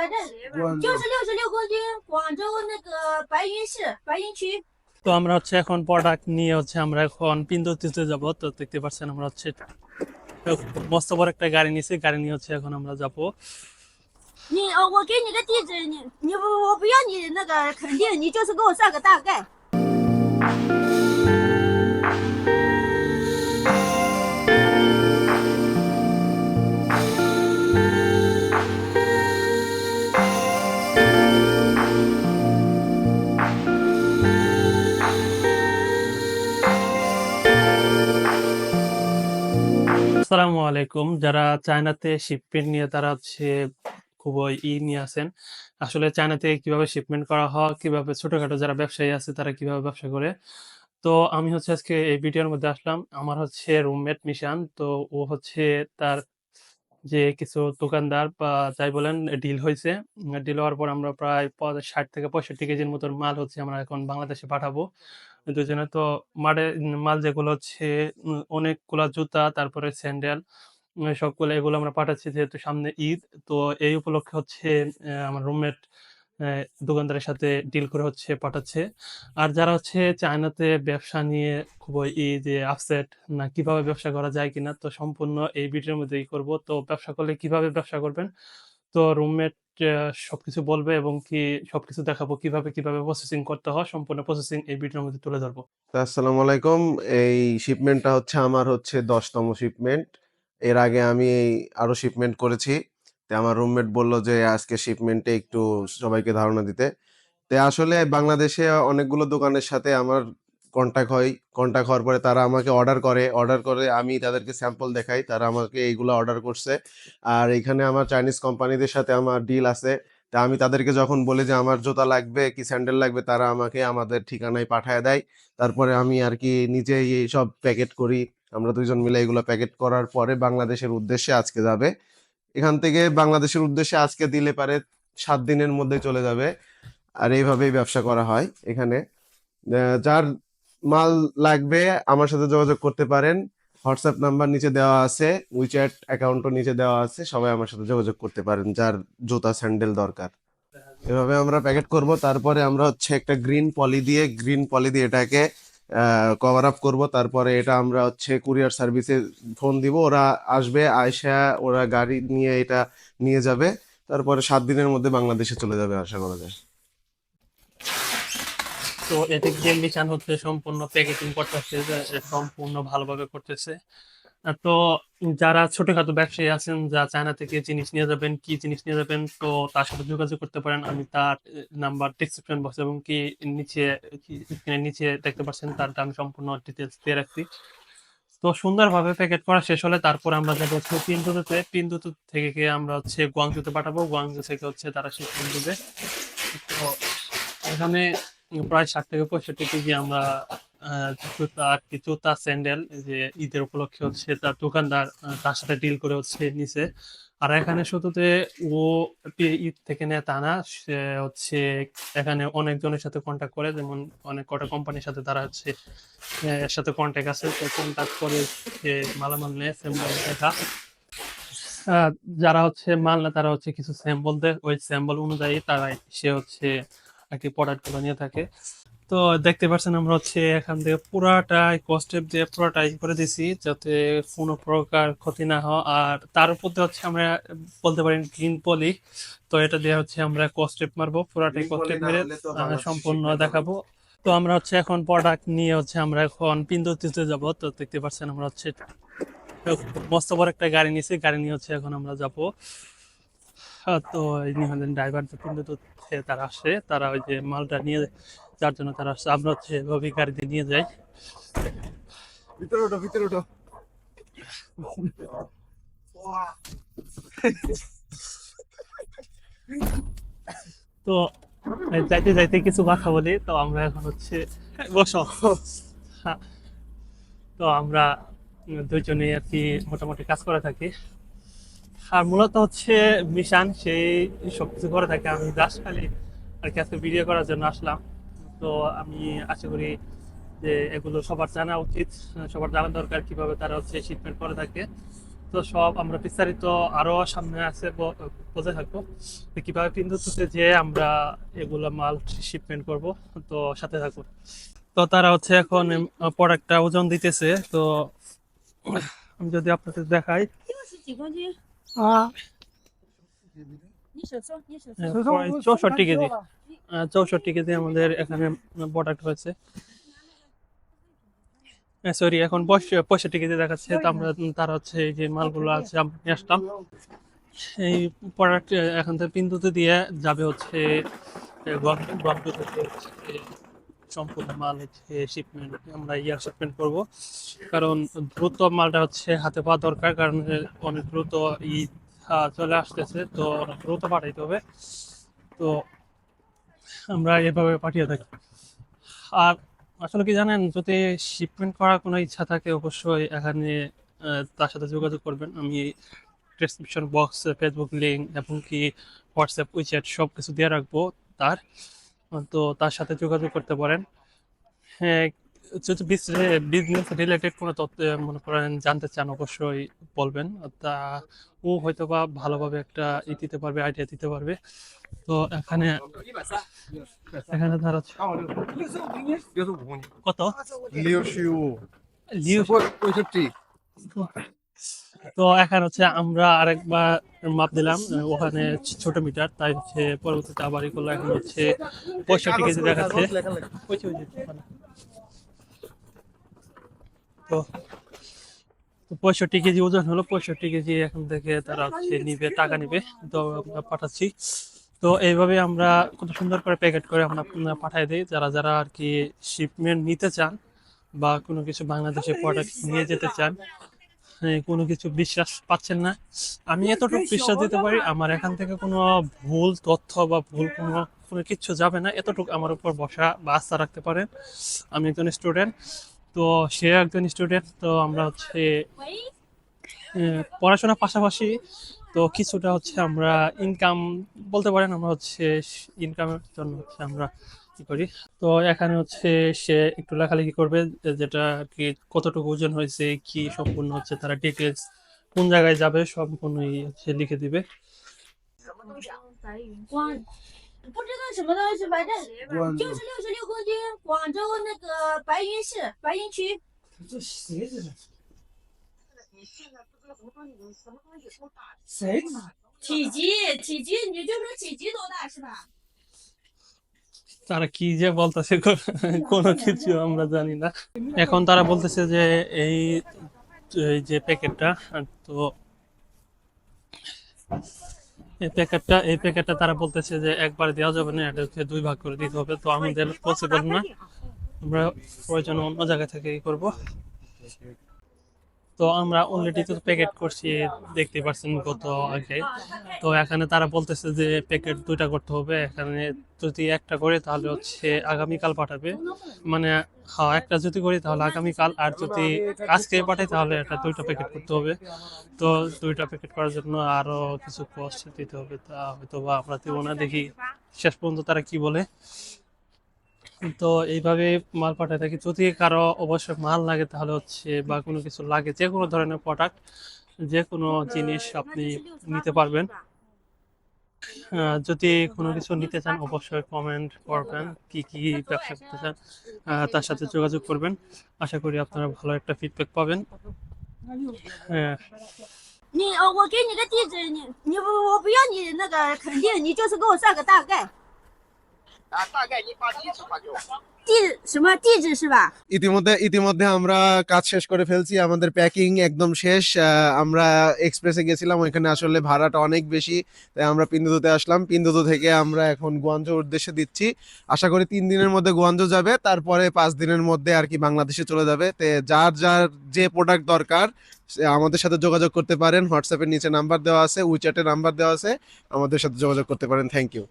正就是六十六公斤，广州那个白云市白云区。 তো আমরা হচ্ছে এখন প্রোডাক্ট নিয়ে হচ্ছে আমরা এখন পিন্দুতিতে যাব তো দেখতে পাচ্ছেন আমরা হচ্ছে মস্ত বড় একটা গাড়ি নিয়েছি গাড়ি নিয়ে হচ্ছে এখন আমরা যাব 你呃，我给你个地址，你你不我不要你那个肯定，你就是给我算个大概。 আসসালামু আলাইকুম। যারা চায়নাতে শিপমেন্ট নিয়ে তারা হচ্ছে খুবই ই নিয়ে আছেন। আসলে চায়নাতে কীভাবে শিপমেন্ট করা হয়, কীভাবে ছোটখাটো যারা ব্যবসায়ী আছে তারা কীভাবে ব্যবসা করে। তো আমি হচ্ছে আজকে এই ভিডিওর মধ্যে আসলাম। আমার হচ্ছে রুমমেট মিশান তো ও হচ্ছে তার যে কিছু দোকানদার বা যাই বলেন ডিল হয়েছে। ডিল হওয়ার পর আমরা প্রায় ষাট থেকে পঁয়ষট্টি কেজির মতন মাল হচ্ছে আমরা এখন বাংলাদেশে পাঠাবো। দুজনে তো মালে মাল যেগুলো হচ্ছে অনেকগুলা জুতা তারপরে স্যান্ডেল সবগুলো এগুলো আমরা পাঠাচ্ছি যেহেতু সামনে ঈদ তো এই উপলক্ষে হচ্ছে আমার রুমমেট দোকানদারের সাথে ডিল করে হচ্ছে পাঠাচ্ছে আর যারা হচ্ছে চায়নাতে ব্যবসা নিয়ে খুবই ই যে আপসেট না কীভাবে ব্যবসা করা যায় কিনা তো সম্পূর্ণ এই ভিডিওর মধ্যেই করব তো ব্যবসা করলে কীভাবে ব্যবসা করবেন তো রুমমেট সবকিছু বলবে এবং কি সবকিছু দেখাবো, কীভাবে কীভাবে প্রসেসিং করতে হয়, সম্পূর্ণ প্রসেসিং এই ভিডিওর মধ্যে তুলে ধরবো। আসসালামু আলাইকুম। এই শিপমেন্টটা হচ্ছে আমার হচ্ছে দশতম শিপমেন্ট এর আগে আমি আরও শিপমেন্ট করেছি। তো আমার রুমমেট বলল যে, আজকে শিপমেন্টে একটু সবাইকে ধারণা দিতে। তো আসলে বাংলাদেশে অনেকগুলো দোকানের সাথে আমার কন্টাক্ট হয় কন্টাক্ট হওয়ার পরে তারা আমাকে অর্ডার করে অর্ডার করে আমি তাদেরকে স্যাম্পল দেখাই, তারা আমাকে এইগুলো অর্ডার করছে। আর এখানে আমার চাইনিজ কোম্পানিদের সাথে আমার ডিল আছে। তা আমি তাদেরকে যখন বলি যে আমার জুতা লাগবে, কি স্যান্ডেল লাগবে, তারা আমাকে আমাদের ঠিকানায় পাঠায় দেয়। তারপরে আমি আর কি নিজেই এই সব প্যাকেট করি। আমরা দুইজন মিলে এগুলো প্যাকেট করার পরে বাংলাদেশের উদ্দেশ্যে আজকে যাবে। এখান থেকে বাংলাদেশের উদ্দেশ্যে আজকে দিলে পারে সাত দিনের মধ্যে চলে যাবে। আর এইভাবেই ব্যবসা করা হয় এখানে। যার মাল লাগবে, আমার সাথে যোগাযোগ করতে পারেন। হোয়াটসঅ্যাপ নাম্বার নিচে দেওয়া আছে উইচ্যাট অ্যাকাউন্টও নিচে দেওয়া আছে, সবাই আমার সাথে যোগাযোগ করতে পারেন, যার জুতা স্যান্ডেল দরকার। এভাবে আমরা প্যাকেট করব, তারপরে আমরা হচ্ছে একটা গ্রিন পলি দিয়ে গ্রিন পলি দিয়ে এটাকে কভার আপ করব। তারপরে এটা আমরা হচ্ছে কুরিয়ার সার্ভিসে ফোন দিব, ওরা আসবে আয়সা ওরা গাড়ি নিয়ে এটা নিয়ে যাবে। তারপরে সাত দিনের মধ্যে বাংলাদেশে চলে যাবে আশা করা যায়। তো এদিক দিয়ে মিশান হচ্ছে সম্পূর্ণ প্যাকেটিং করতেছে সম্পূর্ণ ভালোভাবে করতেছে। তো যারা ছোটখাটো ব্যবসায়ী আছেন, যা চায়না থেকে জিনিস নিয়ে যাবেন, কি জিনিস নিয়ে যাবেন, তো তার সাথে যোগাযোগ করতে পারেন। আমি তার নাম্বার ডিসক্রিপশন বক্স এবং কি নিচে নিচে দেখতে পাচ্ছেন, তার আমি সম্পূর্ণ ডিটেলস দিয়ে রাখছি। তো সুন্দরভাবে প্যাকেট করা শেষ হলে তারপর আমরা যাব হচ্ছে পিন্দুতে পিন্দুতু থেকে আমরা হচ্ছে গুয়াংজুতে পাঠাবো। গুয়াংজু থেকে হচ্ছে তারা শিপমেন্ট দেবে তো এখানে প্রায় ষাট থেকে পঁয়ষট্টি কেজি আমরা জুতা জুতা, স্যান্ডেল যে ঈদের উপলক্ষে হচ্ছে তার দোকানদার তার সাথে ডিল করে হচ্ছে নিচে আর এখানে শুধুতে ও ঈদ থেকে নেয় তা না, সে হচ্ছে এখানে অনেকজনের সাথে কন্ট্যাক্ট করে, যেমন অনেক কটা কোম্পানির সাথে তারা হচ্ছে এর সাথে কন্ট্যাক্ট আছে। তো কন্ট্যাক্ট করে সে মালামাল নেয় স্যাম্পল দেখা। যারা হচ্ছে মাল না তারা হচ্ছে কিছু স্যাম্পল দেয়। ওই স্যাম্পল অনুযায়ী তারা সে হচ্ছে আর কি প্রোডাক্টগুলো নিয়ে থাকে। তো দেখতে পাচ্ছেন আমরা হচ্ছে এখান থেকে পুরাটাই কস্টেপ দিয়ে পুরাটাই করে দিছি যাতে কোনো প্রকার ক্ষতি না হয়। আর তার উপর দিয়ে হচ্ছে আমরা বলতে পারি গ্রিন পলি তো এটা দিয়ে হচ্ছে আমরা কস্টেপ মারবো পুরাটাই কস্টেপ মেরে সম্পূর্ণ। দেখাবো। তো আমরা হচ্ছে এখন প্রোডাক্ট নিয়ে হচ্ছে আমরা এখন পিন্দুতিতে যাব। তো দেখতে পাচ্ছেন আমরা হচ্ছে মস্ত বড় একটা গাড়ি নিয়েছি গাড়ি নিয়ে হচ্ছে এখন আমরা যাব। তো ইনি হলেন ড্রাইভার যে থেকে তারা আসে তারা ওই যে মালটা নিয়ে যার জন্য তারা আসছে আমরা হচ্ছে এভাবে গাড়িতে নিয়ে যাই। ভিতরে ওঠো ভিতরে ওঠো। তো যাইতে যাইতে কিছু কথা বলি তো আমরা এখন হচ্ছে বসো। হ্যাঁ। তো আমরা দুইজনে আর কি মোটামুটি কাজ করে থাকি। আর মূলত হচ্ছে মিশান, সেই সবকিছু করে থাকে। আমি জাস্ট খালি আর কি আজকে ভিডিও করার জন্য আসলাম। তো আমি আশা করি যে এগুলো সবার জানা উচিত, সবার জানা দরকার কীভাবে তারা হচ্ছে শিপমেন্ট করে থাকে। তো সব আমরা বিস্তারিত আরও সামনে আছে ব- বলতে থাকব কীভাবে পিন্দুতে যে আমরা এগুলা মাল শিপমেন্ট করব। তো সাথে থাকব। তো তারা হচ্ছে এখন প্রোডাক্টটা ওজন দিতেছে। তো আমি যদি আপনাদের দেখাই। হ্যাঁ, চৌষট্টি কেজি। হ্যাঁ, চৌষট্টি কেজি আমাদের এখানে প্রোডাক্ট রয়েছে। হ্যাঁ, সরি এখন পঁয়ষট্টি কেজি দেখাচ্ছে। আমরা তার হচ্ছে যে মালগুলো আছে আমরা নিয়ে আসতাম এই প্রোডাক্ট এখান থেকে বিন্দুতে দিয়ে যাবে হচ্ছে সম্পূর্ণ মাল হচ্ছে শিপমেন্ট আমরা ইয়ার শিপমেন্ট করব। কারণ দ্রুত মালটা হচ্ছে হাতে পাওয়া দরকার, কারণ অনেক দ্রুত ঈদ চলে আসতেছে, তো অনেক দ্রুত পাঠাইতে হবে। তো আমরা এভাবে পাঠিয়ে থাকি। আর আসলে কি জানেন, যদি শিপমেন্ট করার কোনো ইচ্ছা থাকে, অবশ্যই এখানে তার সাথে যোগাযোগ করবেন। আমি ডিসক্রিপশন বক্স ফেসবুক লিঙ্ক এবং কি হোয়াটসঅ্যাপ উইচ্যাট সব কিছু দিয়ে রাখব তার। তো তার সাথে যোগাযোগ করতে পারেন। হ্যাঁ, বিজনেস রিলেটেড কোনো তথ্য মনে করেন জানতে চান অবশ্যই বলবেন। তা ও হয়তো বা ভালোভাবে একটা ই দিতে পারবে আইডিয়া দিতে পারবে। তো এখানে এখানে কত? লিওশিও তো এখন হচ্ছে আমরা আরেকবার মাপ দিলাম, ওখানে ছোট মিটার, তাই হচ্ছে পরবর্তীতে আবার করল এখন হচ্ছে পঁয়ষট্টি কেজি দেখাচ্ছে। তো পঁয়ষট্টি কেজি ওজন হলো, পঁয়ষট্টি কেজি এখন থেকে তারা হচ্ছে নিবে, টাকা নিবে, তো আমরা পাঠাচ্ছি তো এইভাবে আমরা কত সুন্দর করে প্যাকেট করে আমরা পাঠাই দিই যারা যারা আর কি শিপমেন্ট নিতে চান বা কোনো কিছু বাংলাদেশে প্রোডাক্ট নিয়ে যেতে চান কোনো কিছু বিশ্বাস পাচ্ছেন না। আমি এতটুকু বিশ্বাস দিতে পারি আমার এখান থেকে কোনো ভুল তথ্য বা ভুল কোনো কোনো কিছু যাবে না। এতটুকু আমার উপর বসা বা আস্থা রাখতে পারেন। আমি একজন স্টুডেন্ট তো সে একজন স্টুডেন্ট তো আমরা হচ্ছে পড়াশোনার পাশাপাশি তো কিছুটা হচ্ছে আমরা ইনকাম বলতে পারেন আমরা হচ্ছে ইনকামের জন্য হচ্ছে আমরা কি করি তো এখানে হচ্ছে সে একটু লেখালেখি করবে যে- যেটা আর কি কতটুকু ওজন হয়েছে কি সম্পূর্ণ হচ্ছে তারা ডিটেলস কোন জায়গায় যাবে সম্পূর্ণই হচ্ছে লিখে দিবে 广不知道什么东西，反正就是六十六公斤，广州那个白云市白云区。谁体积体积，你就说体积多大是吧？ তারা কি যে বলতেছে কোনো কিছু আমরা জানি না। এখন তারা বলতেছে যে এই যে প্যাকেটটা তো এই প্যাকেটটা এই প্যাকেটটা তারা বলতেছে যে একবার দেওয়া যাবে না এটা হচ্ছে দুই ভাগ করে দিতে হবে। তো আমাদের পসিবল না। আমরা প্রয়োজন অন্য জায়গা থেকে ই করব। তো আমরা অলরেডি তো প্যাকেট করছি, দেখতে পাচ্ছেন কত আগে। তো এখানে তারা বলতেছে যে প্যাকেট দুইটা করতে হবে, এখানে যদি একটা করে তাহলে হচ্ছে আগামীকাল পাঠাবে। মানে হ্যাঁ একটা যদি করি তাহলে আগামীকাল, আর যদি আজকে পাঠাই তাহলে এটা দুইটা প্যাকেট করতে হবে। তো দুইটা প্যাকেট করার জন্য আরও কিছু কষ্ট দিতে হবে, তা হয়তো বা আমরা দেবো না, দেখি শেষ পর্যন্ত তারা কি বলে। তো এইভাবে মাল পাঠায় থাকি যদি কারো অবশ্যই মাল লাগে তাহলে হচ্ছে বা কোনো কিছু লাগে যে কোনো ধরনের প্রোডাক্ট যে কোনো জিনিস আপনি নিতে পারবেন আহ, যদি কোনো কিছু নিতে চান অবশ্যই কমেন্ট করবেন কি কি ব্যবসা করতে চান আহ, তার সাথে যোগাযোগ করবেন আশা করি আপনারা ভালো একটা ফিডব্যাক পাবেন হ্যাঁ 你呃，我给你个地址，你你不我不要你那个肯定，你就是给我算个大概。 ইতিমধ্যে ইতিমধ্যে আমরা কাজ শেষ করে ফেলছি, আমাদের প্যাকিং একদম শেষ আমরা এক্সপ্রেসে গেছিলাম, ওইখানে আসলে ভাড়াটা অনেক বেশি, তাই আমরা পিন্দুতে আসলাম। পিন্দুতো থেকে আমরা এখন গোয়াঞ্জোর উদ্দেশ্যে দিচ্ছি। আশা করি তিন দিনের মধ্যে গোয়াঞ্জো যাবে, তারপরে পাঁচ দিনের মধ্যে আর কি বাংলাদেশে চলে যাবে। তে যার যার যে প্রোডাক্ট দরকার আমাদের সাথে যোগাযোগ করতে পারেন। হোয়াটসঅ্যাপের নিচে নাম্বার দেওয়া আছে উইচ্যাটের নাম্বার দেওয়া আছে, আমাদের সাথে যোগাযোগ করতে পারেন। Thank you